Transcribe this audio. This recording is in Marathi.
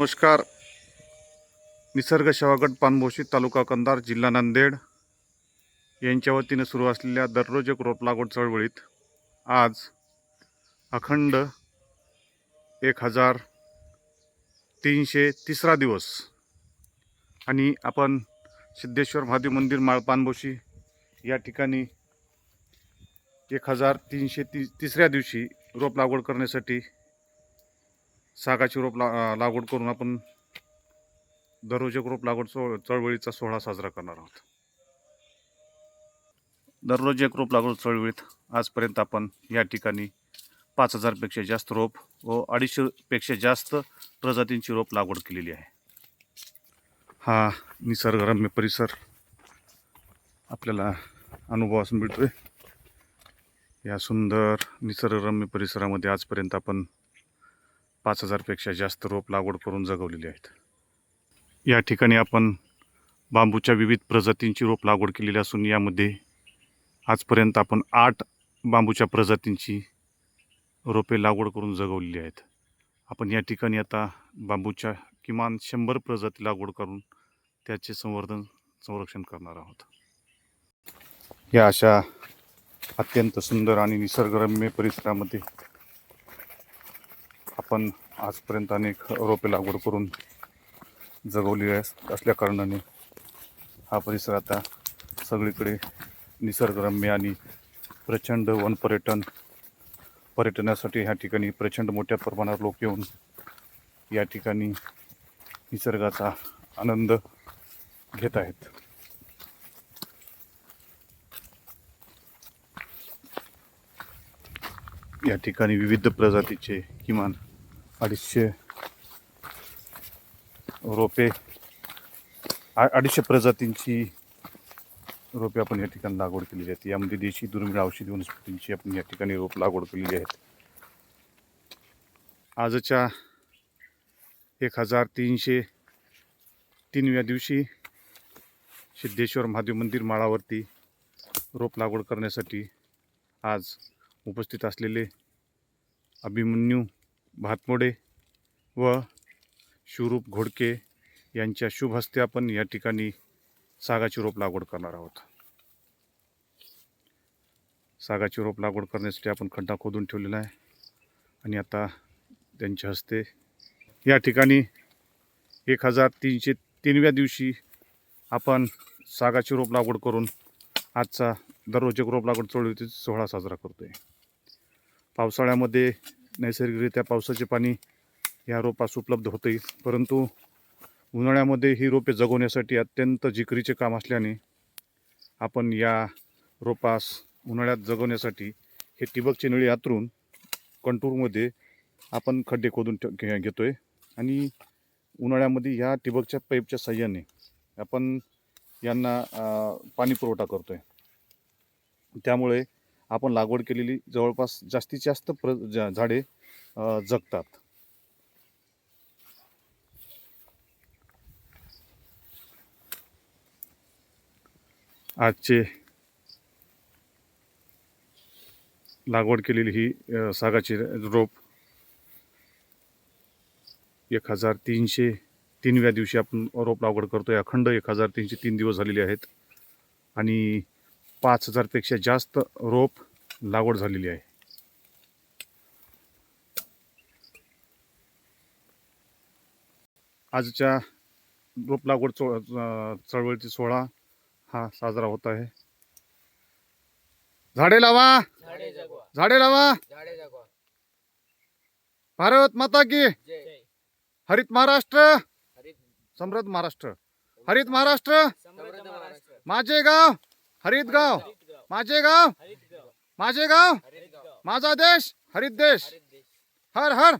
नमस्कार. निसर्ग शेवागट पानभोशी तालुका कंधार जिल्हा नांदेड. यांच्या वतीनं सुरू असलेल्या दररोज एक रोप लागवड चळवळीत आज अखंड एक हजार तीनशे तिसरा दिवस आणि आपण सिद्धेश्वर महादेव मंदिर माळ पानभोशी या ठिकाणी एक हजार तीनशे ती तिसऱ्या दिवशी रोप लागवड करण्यासाठी सागाची रोप ला लागवड करून आपण दररोज एक रोप लागवड चळ चळवळीचा सोहळा साजरा करणार आहोत. दररोज एक रोप लागवड चळवळीत आजपर्यंत आपण या ठिकाणी पाच हजारपेक्षा जास्त रोप व अडीचशेपेक्षा जास्त प्रजातींची रोप लागवड केलेली आहे. हा निसर्गरम्य परिसर आपल्याला अनुभवास मिळतोय. या सुंदर निसर्गरम्य परिसरामध्ये आजपर्यंत आपण पाच हजारपेक्षा जास्त रोप लागवड करून जगवलेली आहेत. या ठिकाणी आपण बांबूच्या विविध प्रजातींची रोप लागवड केलेली असून यामध्ये आजपर्यंत आपण आठ बांबूच्या प्रजातींची रोपे लागवड करून जगवलेली आहेत. आपण या ठिकाणी आता बांबूच्या किमान शंभर प्रजाती लागवड करून त्याचे संवर्धन संरक्षण करणार आहोत. या अशा अत्यंत सुंदर आणि निसर्गरम्य परिसरामध्ये आपण आजपर्यंत अनेक रोपे लागवड करून जगवली असल्या कारणाने हा परिसर आता सगळीकडे निसर्गरम्य आणि प्रचंड वनपर्यटन पर्यटनासाठी ह्या ठिकाणी प्रचंड मोठ्या प्रमाणावर लोक येऊन या ठिकाणी निसर्गाचा आनंद घेत आहेत. या ठिकाणी विविध प्रजातीचे किमान अडीचशे रोपे आ- अडीचशे प्रजातींची रोपे आपण या ठिकाणी लागवड केलेली आहेत. यामध्ये देशी दुर्मिळ औषधी वनस्पतींची आपण या ठिकाणी रोप लागवड केलेली आहेत. आजच्या एक हजार तीनशे तीनव्या दिवशी सिद्धेश्वर महादेव मंदिर माळावरती रोप लागवड करण्यासाठी आज उपस्थित असलेले अभिमन्यू भातमोडे व शिवरूप घोडके यांच्या शुभ हस्ते आपण या ठिकाणी सागाची रोप लागवड करणार आहोत. सागाची रोप लागवड करण्यासाठी आपण खड्डा खोदून ठेवलेला आहे आणि आता त्यांच्या हस्ते या ठिकाणी एक हजार तीनशे तीनव्या दिवशी आपण सागाची रोप लागवड करून आजचा दररोज एक रोप लागवड चळवळीतील सोहळा साजरा करतो आहे पावसाळ्यामध्ये नैसर्गिकरित्या पावसाचे पाणी या रोपास उपलब्ध होते परंतु उन्हाळ्यामध्ये ही रोपे जगवण्यासाठी अत्यंत जिकरीचे काम असल्याने आपण या रोपास उन्हाळ्यात जगवण्यासाठी हे ठिबकचे नळी आतरून कंटूरमध्ये आपण खड्डे खोदून ठे- घे घेतो आहे आणि उन्हाळ्यामध्ये ह्या ठिबकच्या पाईपच्या साह्याने आपण यांना पाणी पुरवठा करतो आहे त्यामुळे आपण लागवड केलेली जवळपास जास्तीत जास्त प्र झाडे जगतात. आजचे लागवड केलेली ही सागाची रोप एक हजार तीनशे तीनव्या दिवशी आपण रोप लागवड करतोय अखंड एक हजार तीनशे तीन दिवस झालेले आहेत. आणि पाच हजारपेक्षा जास्त रोप लागवड झालेली आहे. आजच्या रोप लागवड चो चळवळीचा सोहळा हा साजरा होत आहे. झाडे लावा! झाडे लावा! भारत माता की हरित महाराष्ट्र! समृद्ध महाराष्ट्र. हरित महाराष्ट्र. माझे गाव! हरित गाव हरित गाव माझे गाव माझे गाव माझा देश. हरित देश. हर हर.